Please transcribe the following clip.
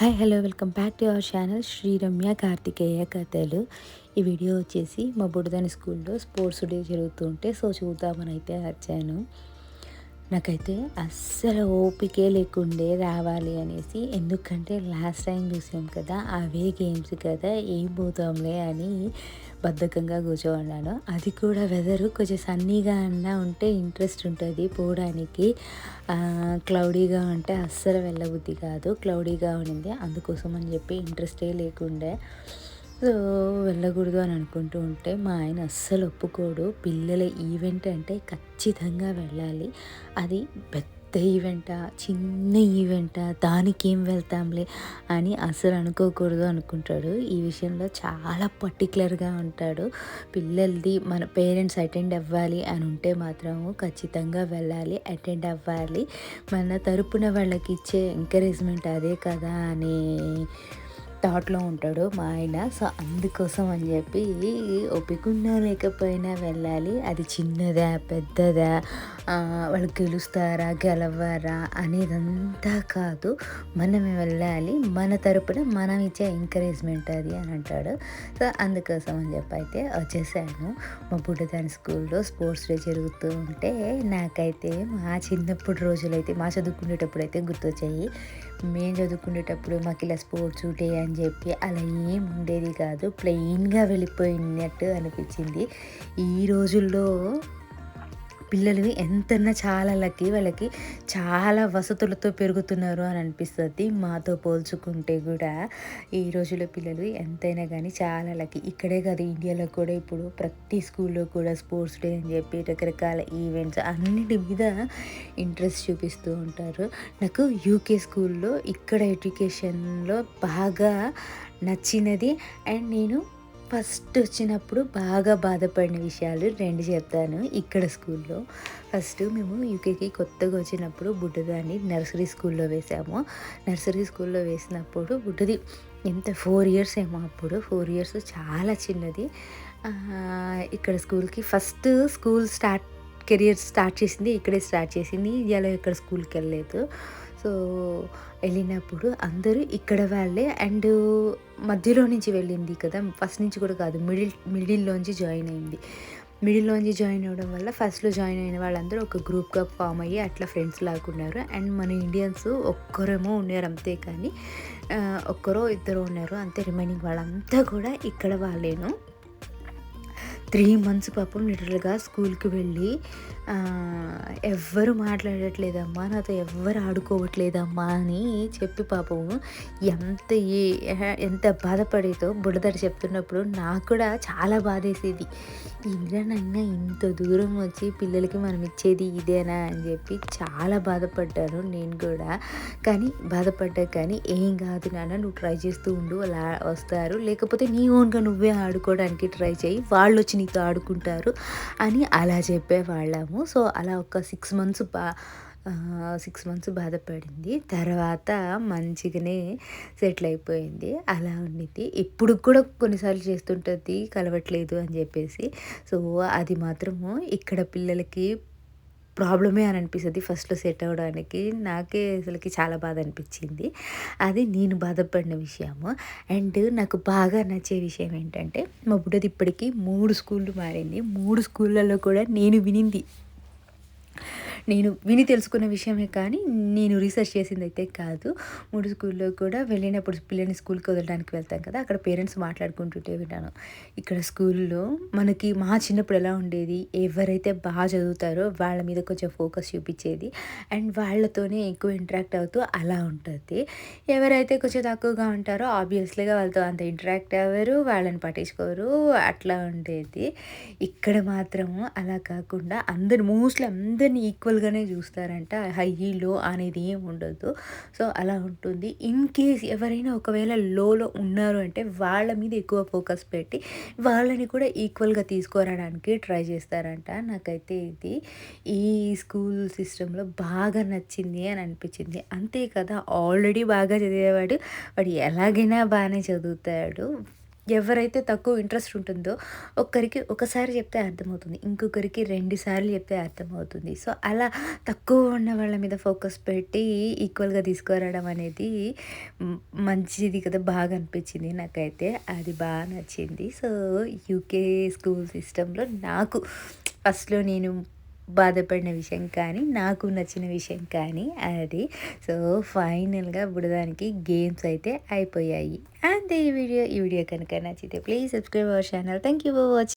Hi hello welcome back to our channel Shri Ramya Karthikeya కథలు. ఈ video వచ్చేసి మా బుడదాని స్కూల్లో స్పోర్ట్స్ డే జరుగుతుంటే సో చూద్దామని అయితే వచ్చాను. నాకైతే అస్సలు ఓపికే లేకుండే రావాలి అనేసి ఎందుకంటే లాస్ట్ టైం చూసాం కదా అవే గేమ్స్ కదా ఏం పోతాంలే అని బద్ధకంగా కూర్చోన్నాను అది కూడా వెదరు కొంచెం సన్నీగా అన్నా ఉంటే ఇంట్రెస్ట్ ఉంటుంది పోవడానికి. క్లౌడీగా ఉంటే అస్సలు వెళ్ళబుద్ధి కాదు. క్లౌడీగా ఉండింది. అందుకోసం అని చెప్పి ఇంట్రెస్టే లేకుండే. సో వెళ్ళకూడదు అని అనుకుంటూ ఉంటే మా ఆయన అస్సలు ఒప్పుకోడు. పిల్లల ఈవెంట్ అంటే ఖచ్చితంగా వెళ్ళాలి. అది పెద్ద ఈవెంటా చిన్న ఈవెంటా దానికి ఏం వెళ్తాంలే అని అసలు అనుకోకూడదు అనుకుంటాడు. ఈ విషయంలో చాలా పర్టికులర్గా ఉంటాడు. పిల్లలది మన పేరెంట్స్ అటెండ్ అవ్వాలి అని ఉంటే మాత్రము ఖచ్చితంగా వెళ్ళాలి అటెండ్ అవ్వాలి. మన తరపున వాళ్ళకి ఇచ్చే ఎంకరేజ్మెంట్ అదే కదా అని థాట్లో ఉంటాడు మా ఆయన. సో అందుకోసం అని చెప్పి ఒప్పుకున్నా లేకపోయినా వెళ్ళాలి. అది చిన్నదా పెద్దదా వాళ్ళు గెలుస్తారా గెలవరా అనేదంతా కాదు. మనమే వెళ్ళాలి. మన తరపున మనం ఇచ్చే ఎంకరేజ్మెంట్ అది అని అంటాడు. సో అందుకోసం అని చెప్పి అయితే వచ్చేసాను. మా బుడ్డదాని స్కూల్లో స్పోర్ట్స్ డే జరుగుతూ ఉంటే నాకైతే మా చిన్నప్పుడు రోజులైతే మా చదువుకునేటప్పుడు అయితే గుర్తొచ్చాయి. మేము చదువుకునేటప్పుడు మాకు ఇలా స్పోర్ట్స్ డే అని చెప్పి అలా ఏం ఉండేది కాదు ప్లెయిన్గా వెళ్ళిపోయినట్టు అనిపించింది. ఈ రోజుల్లో పిల్లలు ఎంతన్నా చాలా లక్కీ వాళ్ళకి చాలా వసతులతో పెరుగుతున్నారు అని అనిపిస్తుంది. మాతో పోల్చుకుంటే కూడా ఈ రోజుల్లో పిల్లలు ఎంతైనా కానీ చాలా లక్కీ. ఇక్కడే కాదు ఇండియాలో కూడా ఇప్పుడు ప్రతి స్కూల్లో కూడా స్పోర్ట్స్ డే అని చెప్పి రకరకాల ఈవెంట్స్ అన్నిటి మీద ఇంట్రెస్ట్ చూపిస్తూ ఉంటారు. నాకు యూకే స్కూల్లో ఇక్కడ ఎడ్యుకేషన్లో బాగా నచ్చినది. అండ్ నేను ఫస్ట్ వచ్చినప్పుడు బాగా బాధపడిన విషయాలు రెండు చెప్తాను ఇక్కడ స్కూల్లో. ఫస్ట్ మేము యూకేకి కొత్తగా వచ్చినప్పుడు బుడ్డదాన్ని నర్సరీ స్కూల్లో వేసాము. నర్సరీ స్కూల్లో వేసినప్పుడు బుడ్డది ఎంత ఫోర్ ఇయర్స్ ఏమో అప్పుడు. ఫోర్ ఇయర్స్ చాలా చిన్నది. ఇక్కడ స్కూల్కి first school start career start చేసింది ఇక్కడే స్టార్ట్ చేసింది. ఇండియాలో ఇక్కడ స్కూల్కి వెళ్ళలేదు. సో వెళ్ళినప్పుడు అందరూ ఇక్కడ వాళ్ళే అండ్ మధ్యలో నుంచి వెళ్ళింది కదా ఫస్ట్ నుంచి కూడా కాదు మిడిల్ మిడిల్లోంచి జాయిన్ అయింది. మిడిల్లోంచి జాయిన్ అవ్వడం వల్ల ఫస్ట్లో జాయిన్ అయిన వాళ్ళందరూ ఒక గ్రూప్గా ఫామ్ అయ్యి అట్లా ఫ్రెండ్స్ లాగున్నారు అండ్ మన ఇండియన్స్ ఒక్కరేమో ఉన్నారు అంతే కానీ ఒక్కరో ఇద్దరు ఉన్నారు అంతే రిమైనింగ్ వాళ్ళంతా కూడా ఇక్కడ వాళ్ళేను. త్రీ మంత్స్ పాపం లిటరల్గా స్కూల్కి వెళ్ళి ఎవ్వరు మాట్లాడట్లేదమ్మా నాతో ఎవ్వరు ఆడుకోవట్లేదమ్మా అని చెప్పి పాపం ఎంత ఎంత బాధపడేదో బుడదడి చెప్తున్నప్పుడు నాకు కూడా చాలా బాధేసేది. ఇంద్రనైనా ఇంత దూరం వచ్చి పిల్లలకి మనం ఇచ్చేది ఇదేనా? అని చెప్పి చాలా బాధపడ్డాను నేను కూడా. కానీ బాధపడ్డా కానీ ఏం కాదు నాన్న నువ్వు ట్రై చేస్తూ ఉండు అలా వస్తారు. లేకపోతే నీ ఓన్గా నువ్వే ఆడుకోవడానికి ట్రై చేయి. వాళ్ళు వచ్చి నీతో ఆడుకుంటారు అని అలా చెప్పేవాళ్ళము. సో అలా ఒక సిక్స్ మంత్స్ బా సిక్స్ మంత్స్ బాధపడింది. తర్వాత మంచిగానే సెటిల్ అయిపోయింది. అలా ఉండింది. ఇప్పుడు కూడా కొన్నిసార్లు చేస్తుంటుంది కలవట్లేదు అని చెప్పేసి. సో అది మాత్రము ఇక్కడ పిల్లలకి ప్రాబ్లమే అని అనిపిస్తుంది ఫస్ట్లో సెట్ అవ్వడానికి. నాకే అసలుకి చాలా బాధ అనిపించింది. అది నేను బాధపడిన విషయము. అండ్ నాకు బాగా నచ్చే విషయం ఏంటంటే మా బుడ్డది ఇప్పటికీ మూడు స్కూళ్ళు మారింది. మూడు స్కూళ్ళల్లో కూడా నేను వినింది. నేను విని తెలుసుకున్న విషయమే కానీ నేను రీసెర్చ్ చేసింది అయితే కాదు. మూడు స్కూల్లో కూడా వెళ్ళినప్పుడు పిల్లల్ని స్కూల్కి వదలడానికి వెళ్తాం కదా అక్కడ పేరెంట్స్ మాట్లాడుకుంటుంటే విన్నాను. ఇక్కడ స్కూల్లో మనకి మా చిన్నప్పుడు ఎలా ఉండేది ఎవరైతే బాగా చదువుతారో వాళ్ళ మీద కొంచెం ఫోకస్ చూపించేది అండ్ వాళ్ళతోనే ఎక్కువ ఇంటరాక్ట్ అవుతూ అలా ఉంటుంది. ఎవరైతే కొంచెం తక్కువగా ఉంటారో ఆబ్వియస్లీగా వాళ్ళతో అంత ఇంటరాక్ట్ అవ్వరు వాళ్ళని పట్టించుకోరు అట్లా ఉండేది. ఇక్కడ మాత్రము అలా కాకుండా అందరు మోస్ట్లీ అందరినీ ఈక్వల్ ఈక్వల్గానే చూస్తారంట హై లో అనేది ఏం ఉండదు. సో అలా ఉంటుంది. ఇన్ కేస్ ఎవరైనా ఒకవేళ లోలో ఉన్నారు అంటే వాళ్ళ మీద ఎక్కువ ఫోకస్ పెట్టి వాళ్ళని కూడా ఈక్వల్గా తీసుకురావడానికి ట్రై చేస్తారంట. నాకైతే ఇది ఈ స్కూల్ సిస్టంలో బాగా నచ్చింది అని అనిపించింది. అంతే కదా ఆల్రెడీ బాగా చదివేవాడు వాడు ఎలాగైనా బాగానే చదువుతాడు. ఎవరైతే తక్కువ ఇంట్రెస్ట్ ఉంటుందో ఒక్కరికి ఒకసారి చెప్తే అర్థమవుతుంది. ఇంకొకరికి రెండు సార్లు చెప్తే అర్థమవుతుంది. సో అలా తక్కువ ఉన్న వాళ్ళ మీద ఫోకస్ పెట్టి ఈక్వల్గా తీసుకురావడం అనేది మంచిది కదా బాగా అనిపించింది నాకైతే. అది బాగా నచ్చింది. సో యూకే స్కూల్ సిస్టంలో నాకు ఫస్ట్లో నేను బాధపడిన విషయం కానీ నాకు నచ్చిన విషయం కానీ అది. సో ఫైనల్గా బుడదానికి గేమ్స్ అయితే అయిపోయాయి. అంతే ఈ వీడియో. ఈ వీడియో కనుక నచ్చితే please subscribe our channel. Thank you for watching